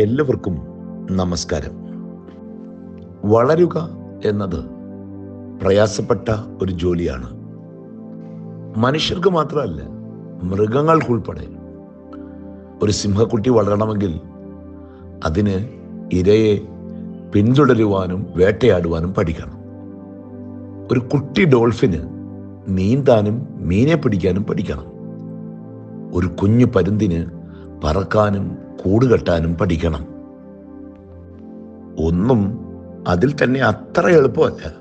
എല്ലാവർക്കും നമസ്കാരം. വളരുക എന്നത് പ്രയാസപ്പെട്ട ഒരു ജോലിയാണ്. മനുഷ്യർക്ക് മാത്രമല്ല മൃഗങ്ങൾക്കുൾപ്പെടെ ഒരു സിംഹക്കുട്ടി വളരണമെങ്കിൽ അതിന് ഇരയെ പിന്തുടരുവാനും വേട്ടയാടുവാനും പഠിക്കണം. ഒരു കുട്ടി ഡോൾഫിന് നീന്താനും മീനെ പിടിക്കാനും പഠിക്കണം. ഒരു കുഞ്ഞു പരുന്തിന് പറക്കാനും കൂടുകെട്ടാനും പഠിക്കണം. ഒന്നും അതിൽ തന്നെ അത്ര എളുപ്പമല്ല.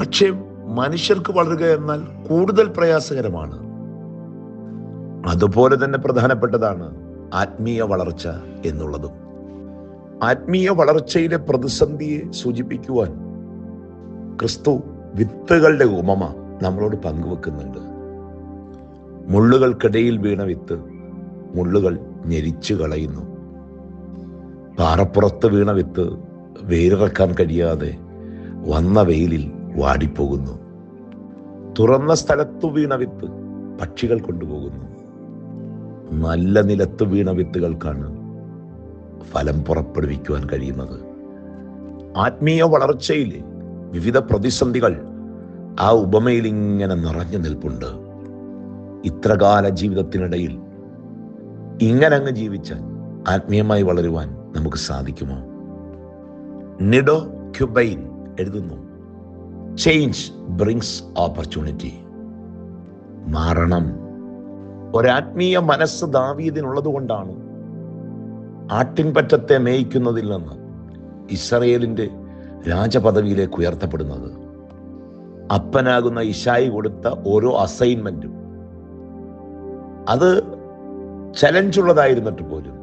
പക്ഷേ മനുഷ്യർക്ക് വളരുക എന്നാൽ കൂടുതൽ പ്രയാസകരമാണ്. അതുപോലെ തന്നെ പ്രധാനപ്പെട്ടതാണ് ആത്മീയ വളർച്ച എന്നുള്ളതും. ആത്മീയ വളർച്ചയിലെ പ്രതിസന്ധിയെ സൂചിപ്പിക്കുവാൻ ക്രിസ്തു വിത്തുകളുടെ ഉമമ നമ്മളോട് പങ്കുവെക്കുന്നുണ്ട്. മുള്ളുകൾക്കിടയിൽ വീണ വിത്ത് മുള്ളുകൾ ഞെരിച്ചു കളയുന്നു. പാറപ്പുറത്ത് വീണ വിത്ത് വേരിറക്കാൻ കഴിയാതെ വന്ന വെയിലിൽ വാടിപ്പോകുന്നു. തുറന്ന സ്ഥലത്തു വീണ വിത്ത് പക്ഷികൾ കൊണ്ടുപോകുന്നു. നല്ല നിലത്ത് വീണ വിത്തുകൾക്കാണ് ഫലം പുറപ്പെടുവിക്കുവാൻ കഴിയുന്നത്. ആത്മീയ വളർച്ചയിലെ വിവിധ പ്രതിസന്ധികൾ ആ ഉപമയിൽ ഇങ്ങനെ നിറഞ്ഞു നിൽപ്പുണ്ട്. ഇത്രകാല ജീവിതത്തിനിടയിൽ ഇങ്ങനെ അങ്ങ് ജീവിച്ചാൽ ആത്മീയമായി വളരുവാൻ നമുക്ക് സാധിക്കുമോ? നിഡോ ക്യുബൈൻ എഴുതുന്നു. ചേഞ്ച് ബ്രിങ്സ് ഓപ്പർച്യൂണിറ്റി മാറണം. ഒരാത്മീയ മനസ്സ് ദാവീദിനുള്ളത് കൊണ്ടാണ് ആട്ടിൻപറ്റത്തെ മേയിക്കുന്നതിൽ നിന്ന് ഇസ്രയേലിന്റെ രാജപദവിയിലേക്ക് ഉയർത്തപ്പെടുന്നത്. അപ്പനാകുന്ന ഇഷായി കൊടുത്ത ഓരോ അസൈൻമെന്റും. അത് ചലഞ്ചുള്ളതായിരുന്നിട്ട് പോലും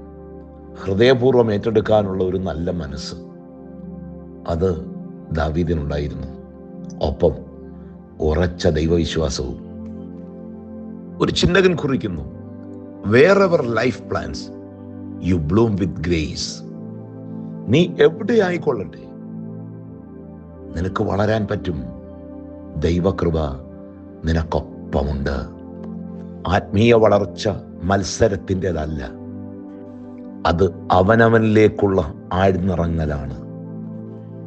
ഹൃദയപൂർവം ഏറ്റെടുക്കാനുള്ള ഒരു നല്ല മനസ്സ് അത് ദാവീദിനുണ്ടായിരുന്നു. ഒപ്പം ഉറച്ച ദൈവവിശ്വാസവും. ഒരു ചിന്തകൻ കുറിക്കുന്നു wherever life plans you bloom with grace നീ എവിടെ ആയിക്കൊള്ളട്ടെ നിനക്ക് വളരാൻ പറ്റും ദൈവകൃപ നിനക്കൊപ്പമുണ്ട്. ആത്മീയ വളർച്ച മത്സരത്തിന്റെതല്ല. അത് അവനവനിലേക്കുള്ള ആഴ്ന്നിറങ്ങലാണ്.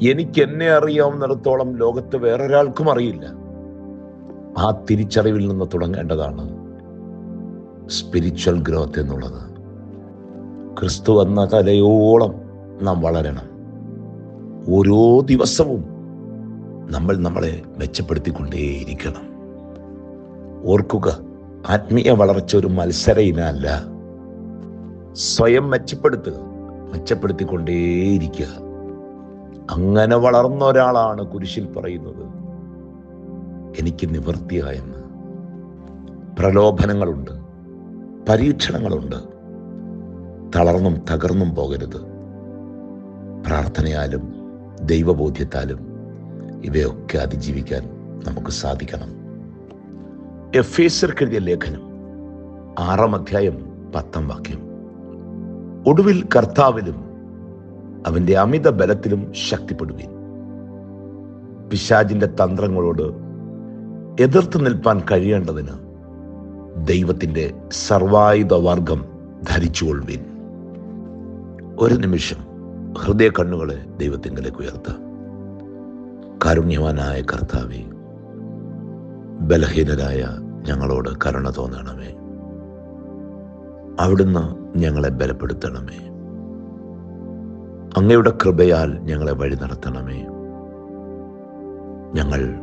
എനിക്ക് എന്നെ അറിയാവുന്നിടത്തോളം ലോകത്ത് വേറൊരാൾക്കും അറിയില്ല. ആ തിരിച്ചറിവിൽ നിന്ന് തുടങ്ങേണ്ടതാണ് സ്പിരിച്വൽ ഗ്രോത്ത് എന്നുള്ളത്. ക്രിസ്തു എന്ന കലയോളം നാം വളരണം. ഓരോ ദിവസവും നമ്മൾ നമ്മളെ മെച്ചപ്പെടുത്തിക്കൊണ്ടേയിരിക്കണം. ഓർക്കുക ആത്മീയ വളർച്ച ഒരു മത്സര ഇനമല്ല സ്വയം മെച്ചപ്പെടുത്തുക മെച്ചപ്പെടുത്തിക്കൊണ്ടേയിരിക്കുക. അങ്ങനെ വളർന്ന ഒരാളാണ് കുരിശിൽ പറയുന്നത്. എനിക്ക് നിവൃത്തിയായെന്ന് പ്രലോഭനങ്ങളുണ്ട് പരീക്ഷണങ്ങളുണ്ട്. തളർന്നും തകർന്നും പോകരുത്. പ്രാർത്ഥനയാലും ദൈവബോധ്യത്താലും ഇവയൊക്കെ അതിജീവിക്കാൻ നമുക്ക് സാധിക്കണം. എഫ് എഴുതിയ ലേഖനം ആറാം അധ്യായം പത്താം വാക്യം. ഒടുവിൽ കർത്താവിലും അവന്റെ അമിത ബലത്തിലും ശക്തിപ്പെടുകയും പിശാജിന്റെ തന്ത്രങ്ങളോട് എതിർത്ത് നിൽപ്പാൻ കഴിയേണ്ടതിന് ദൈവത്തിന്റെ സർവായുധ വർഗം ധരിച്ചുകൊള്ളുവീൻ. ഒരു നിമിഷം ഹൃദയ കണ്ണുകളെ ദൈവത്തിങ്കലേക്ക് ഉയർത്താം. കാരുണ്യവാനായ കർത്താവെ ബലഹീനരായ ഞങ്ങളോട് കരുണ തോന്നണമേ. അവിടുന്ന് ഞങ്ങളെ ബലപ്പെടുത്തണമേ. അങ്ങയുടെ കൃപയാൽ ഞങ്ങളെ വഴി നടത്തണമേ. ഞങ്ങൾ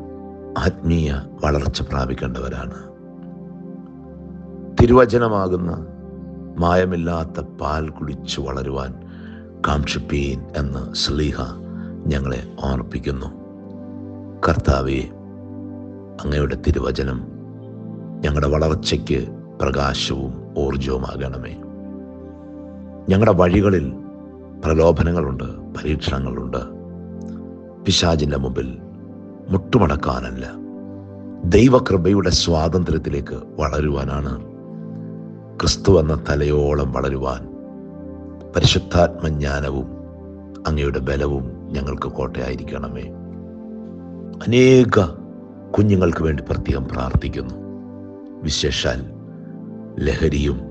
ആത്മീയ വളർച്ച പ്രാപിക്കേണ്ടവരാണ്. തിരുവചനമാകുന്ന മായമില്ലാത്ത പാൽ കുടിച്ചു വളരുവാൻ കാക്ഷിപ്പീൻ എന്ന് സ്ലീഹ ഞങ്ങളെ ഓർപ്പിക്കുന്നു. കർത്താവെ അങ്ങയുടെ തിരുവചനം ഞങ്ങളുടെ വളർച്ചയ്ക്ക് പ്രകാശവും ഊർജവുമാകണമേ ഞങ്ങളുടെ വഴികളിൽ പ്രലോഭനങ്ങളുണ്ട് പരീക്ഷണങ്ങളുണ്ട്. പിശാചിന്റെ മുമ്പിൽ മുട്ടുമടക്കാനല്ല. ദൈവകൃപയുടെ സ്വാതന്ത്ര്യത്തിലേക്ക് വളരുവാനാണ് ക്രിസ്തു എന്ന തലയോളം വളരുവാൻ പരിശുദ്ധാത്മജ്ഞാനവും അങ്ങയുടെ ബലവും ഞങ്ങൾക്ക് കോട്ടയായിരിക്കണമേ. അനേക കുഞ്ഞുങ്ങൾക്ക് വേണ്ടി പ്രത്യേകം പ്രാർത്ഥിക്കുന്നു. വിശേഷാൽ ലഹരിയും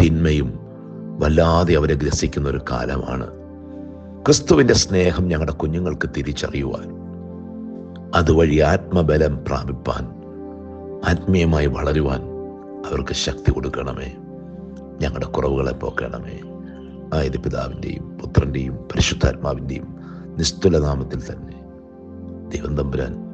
തിന്മയും വല്ലാതെ അവരെ ഗ്രസിക്കുന്ന ഒരു കാലമാണ്. ക്രിസ്തുവിന്റെ സ്നേഹം ഞങ്ങളുടെ കുഞ്ഞുങ്ങൾക്ക് തിരിച്ചറിയുവാൻ അതുവഴി ആത്മബലം പ്രാപിപ്പാൻ ആത്മീയമായി വളരുവാൻ അവർക്ക് ശക്തി കൊടുക്കണമേ. ഞങ്ങളുടെ കുറവുകളെ പോക്കണമേ. ആയത് പിതാവിന്റെയും പുത്രന്റെയും പരിശുദ്ധാത്മാവിന്റെയും നിസ്തുലനാമത്തിൽ തന്നെ. ദൈവം തമ്പുരാൻ